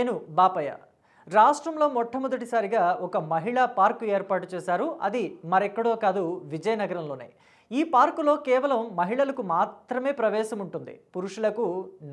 నేను బాపయ్య. రాష్ట్రంలో మొట్టమొదటిసారిగా ఒక మహిళా పార్కు ఏర్పాటు చేశారు. అది మరెక్కడో కాదు విజయనగరంలోనే. ఈ పార్కులో కేవలం మహిళలకు మాత్రమే ప్రవేశం ఉంటుంది. పురుషులకు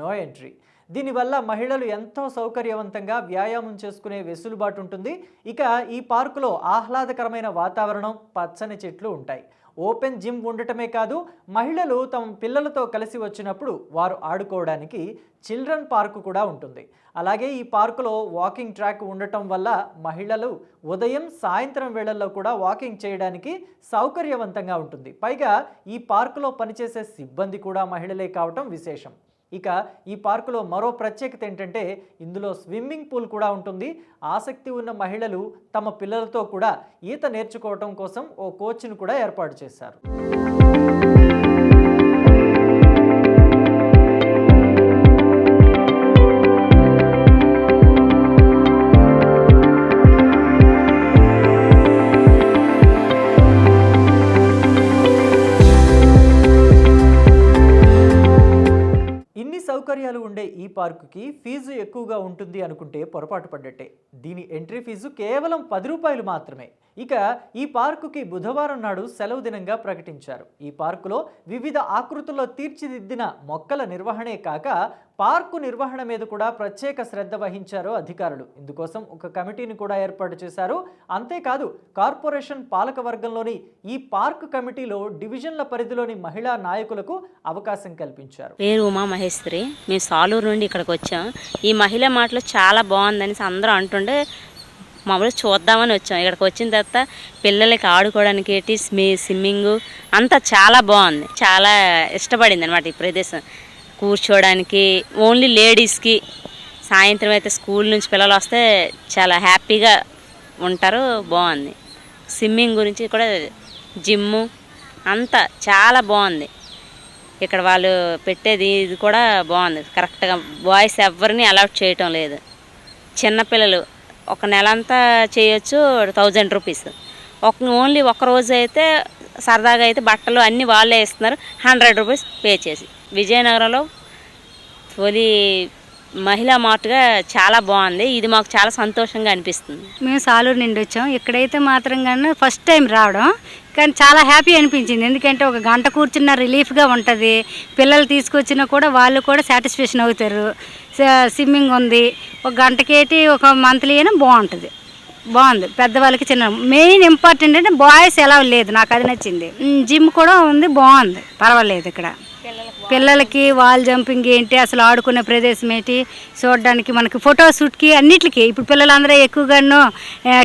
నో ఎంట్రీ. దీనివల్ల మహిళలు ఎంతో సౌకర్యవంతంగా వ్యాయామం చేసుకునే వెసులుబాటు ఉంటుంది. ఇక ఈ పార్కులో ఆహ్లాదకరమైన వాతావరణం పచ్చని చెట్లు ఉంటాయి. ఓపెన్ జిమ్ ఉండటమే కాదు మహిళలు తమ పిల్లలతో కలిసి వచ్చినప్పుడు వారు ఆడుకోవడానికి చిల్డ్రన్ పార్కు కూడా ఉంటుంది. అలాగే ఈ పార్కులో వాకింగ్ ట్రాక్ ఉండటం వల్ల మహిళలు ఉదయం సాయంత్రం వేళల్లో కూడా వాకింగ్ చేయడానికి సౌకర్యవంతంగా ఉంటుంది. పైగా ఈ పార్కులో పనిచేసే సిబ్బంది కూడా మహిళలే కావటం విశేషం. ఇక ఈ పార్కులో మరో ప్రత్యేకత ఏంటంటే ఇందులో స్విమ్మింగ్ పూల్ కూడా ఉంటుంది. ఆసక్తి ఉన్న మహిళలు తమ పిల్లలతో కూడా ఈత నేర్చుకోవటం కోసం ఓ కోచ్ను కూడా ఏర్పాటు చేశారు. సౌకర్యాలు ఉండే ఈ పార్కుకి ఫీజు ఎక్కువగా ఉంటుంది అనుకుంటే పొరపాటు పడ్డట్టే. దీని ఎంట్రీ ఫీజు కేవలం పది రూపాయలు మాత్రమే. ఇక ఈ పార్కుకి బుధవారం నాడు సెలవు దినంగా ప్రకటించారు. ఈ పార్కులో వివిధ ఆకృతుల్లో తీర్చిదిద్దిన మొక్కల నిర్వహణే కాక పార్కు నిర్వహణ మీద కూడా ప్రత్యేక శ్రద్ధ వహించారు అధికారులు. ఇందుకోసం ఒక కమిటీని కూడా ఏర్పాటు చేశారు. అంతేకాదు కార్పొరేషన్ పాలక వర్గంలోని ఈ పార్క్ కమిటీలో డివిజన్ల పరిధిలోని మహిళా నాయకులకు అవకాశం కల్పించారు. పేరు ఉమా మహేశ్వరి. మేము సాలూరు నుండి ఇక్కడికి వచ్చాం. ఈ మహిళ మాటలు చాలా బాగుందని అందరూ అంటుండే. మామూలు చూద్దామని వచ్చాం. ఇక్కడికి వచ్చిన తర్వాత పిల్లలకి ఆడుకోవడానికి ఏంటి స్మి స్విమ్మింగ్ అంతా చాలా బాగుంది. చాలా ఇష్టపడింది అనమాట ఈ ప్రదేశం. కూర్చోవడానికి ఓన్లీ లేడీస్కి సాయంత్రం అయితే స్కూల్ నుంచి పిల్లలు వస్తే చాలా హ్యాపీగా ఉంటారు బాగుంది. స్విమ్మింగ్ గురించి కూడా జిమ్ము అంతా చాలా బాగుంది. ఇక్కడ వాళ్ళు పెట్టేది ఇది కూడా బాగుంది. కరెక్ట్గా బాయ్స్ ఎవరిని అలౌట్ చేయటం లేదు. చిన్నపిల్లలు ఒక నెల అంతా చేయొచ్చు థౌజండ్ రూపీస్ ఒక ఓన్లీ ఒక రోజు అయితే సరదాగా అయితే బట్టలు అన్నీ వాళ్ళే ఇస్తున్నారు హండ్రెడ్ రూపీస్ పే చేసి. విజయనగరంలో తొలి మహిళా మార్ట్గా చాలా బాగుంది. ఇది మాకు చాలా సంతోషంగా అనిపిస్తుంది. మేము సాలూరు నుండి వచ్చాం. ఇక్కడైతే మాత్రం కానీ ఫస్ట్ టైం రావడం. కానీ చాలా హ్యాపీ అనిపించింది. ఎందుకంటే ఒక గంట కూర్చున్న రిలీఫ్గా ఉంటుంది. పిల్లలు తీసుకొచ్చినా కూడా వాళ్ళు కూడా సాటిస్ఫాక్షన్ అవుతారు. స్విమ్మింగ్ ఉంది. ఒక గంటకేటి ఒక మంత్లీ అయినా బాగుంటుంది. బాగుంది. పెద్దవాళ్ళకి చిన్న మెయిన్ ఇంపార్టెంట్ అంటే బాయ్స్ ఎలా లేదు నాకు అది నచ్చింది. జిమ్ కూడా ఉంది బాగుంది. పర్వాలేదు ఇక్కడ. పిల్లలకి వాల్ జంపింగ్ ఏంటి అసలు ఆడుకునే ప్రదేశం ఏంటి చూడడానికి మనకి ఫోటో షూట్కి అన్నిటికీ ఇప్పుడు పిల్లలందరూ ఎక్కువగాను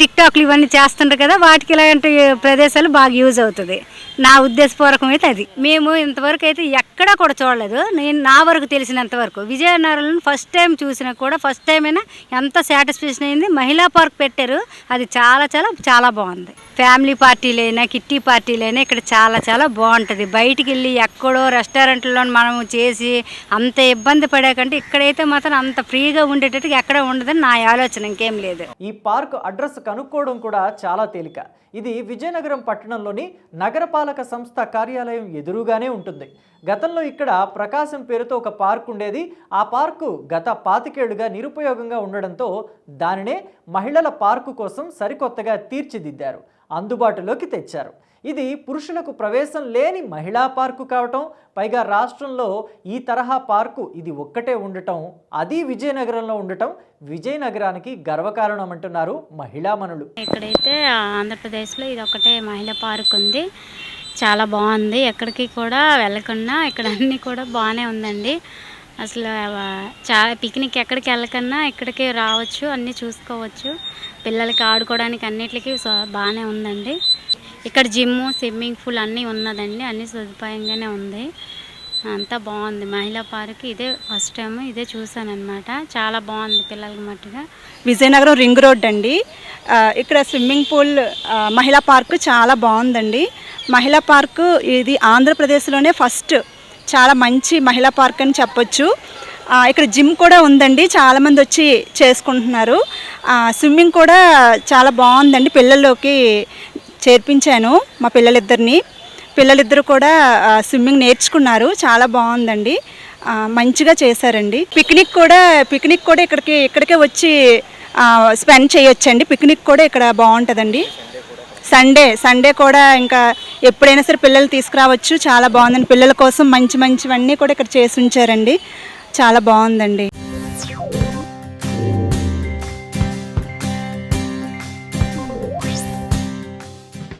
టిక్టాక్లు ఇవన్నీ చేస్తుంటారు కదా వాటికి ఇలాంటి ప్రదేశాలు బాగా యూజ్ అవుతుంది. నా ఉద్దేశపూర్వకం అయితే అది. మేము ఇంతవరకు అయితే ఎక్కడా కూడా చూడలేదు. నేను నా వరకు తెలిసినంత వరకు. విజయనగరంలో ఫస్ట్ టైం చూసినా కూడా ఫస్ట్ టైం అయినా ఎంత సాటిస్ఫాక్షన్ అయింది. మహిళా పార్క్ పెట్టారు. అది చాలా చాలా చాలా బాగుంది. ఫ్యామిలీ పార్టీలైనా కిట్టి పార్టీలైనా ఇక్కడ చాలా చాలా బాగుంటుంది. బయటికి వెళ్ళి ఎక్కడో రెస్టారెంట్లో మనం చేసి అంత ఇబ్బంది పడే కంటే ఇక్కడైతే మాత్రం అంత ఫ్రీగా ఉండేటట్టుగా ఎక్కడ ఉండదని నా ఆలోచన. ఇంకేం లేదు. ఈ పార్క్ అడ్రస్ కనుక్కోవడం కూడా చాలా తేలిక. ఇది విజయనగరం పట్టణంలోని నగరపాలక సంస్థ కార్యాలయం ఎదురుగానే ఉంటుంది. గతంలో ఇక్కడ ప్రకాశం పేరుతో ఒక పార్క్ ఉండేది. ఆ పార్కు గత పాతికేళ్ళుగా నిరుపయోగంగా ఉండడంతో దానినే మహిళల పార్కు కోసం సరికొత్తగా తీర్చిదిద్దారు. అందుబాటులోకి తెచ్చారు. ఇది పురుషులకు ప్రవేశం లేని మహిళా పార్కు కావటం పైగా రాష్ట్రంలో ఈ తరహా పార్కు ఇది ఒక్కటే ఉండటం అది విజయనగరంలో ఉండటం విజయనగరానికి గర్వకారణం అంటున్నారు మహిళామణులు ఇక్కడైతే ఆంధ్రప్రదేశ్లో ఇది ఒకటే మహిళా పార్క్ ఉంది. చాలా బాగుంది. ఎక్కడికి కూడా వెళ్ళకుండా ఇక్కడ అన్నీ కూడా బాగానే ఉందండి. అసలు చాలా పిక్నిక్ ఎక్కడికి వెళ్ళకన్నా ఇక్కడికి రావచ్చు అన్నీ చూసుకోవచ్చు. పిల్లలకి ఆడుకోవడానికి అన్నిటికీ స- బాగానే ఉందండి. ఇక్కడ జిమ్ స్విమ్మింగ్ పూల్ అన్నీ ఉన్నదండి. అన్ని సదుపాయంగానే ఉంది. అంతా బాగుంది. మహిళా పార్క్ ఇదే ఫస్ట్ టైం ఇదే చూసాను అనమాట చాలా బాగుంది పిల్లలకి మట్టుగా. విజయనగరం రింగ్ రోడ్ అండి. ఇక్కడ స్విమ్మింగ్ పూల్ మహిళా పార్క్ చాలా బాగుందండి. మహిళా పార్క్ ఇది ఆంధ్రప్రదేశ్లోనే ఫస్ట్. చాలా మంచి మహిళా పార్క్ అని చెప్పొచ్చు. ఇక్కడ జిమ్ కూడా ఉందండి. చాలామంది వచ్చి చేసుకుంటున్నారు. స్విమ్మింగ్ కూడా చాలా బాగుందండి పిల్లల్లోకి. చేర్పించాను మా పిల్లలిద్దరిని. పిల్లలిద్దరు కూడా స్విమ్మింగ్ నేర్చుకున్నారు. చాలా బాగుందండి. మంచిగా చేశారండి. పిక్నిక్ కూడా పిక్నిక్ కూడా ఇక్కడికి ఇక్కడికే వచ్చి స్పెండ్ చేయొచ్చండి. పిక్నిక్ కూడా ఇక్కడ బాగుంటుందండి. సండే సండే కూడా ఇంకా ఎప్పుడైనా సరే పిల్లలు తీసుకురావచ్చు. చాలా బాగుందండి. పిల్లల కోసం మంచి మంచివన్నీ కూడా ఇక్కడ చేసి ఉంచారండి. చాలా బాగుందండి.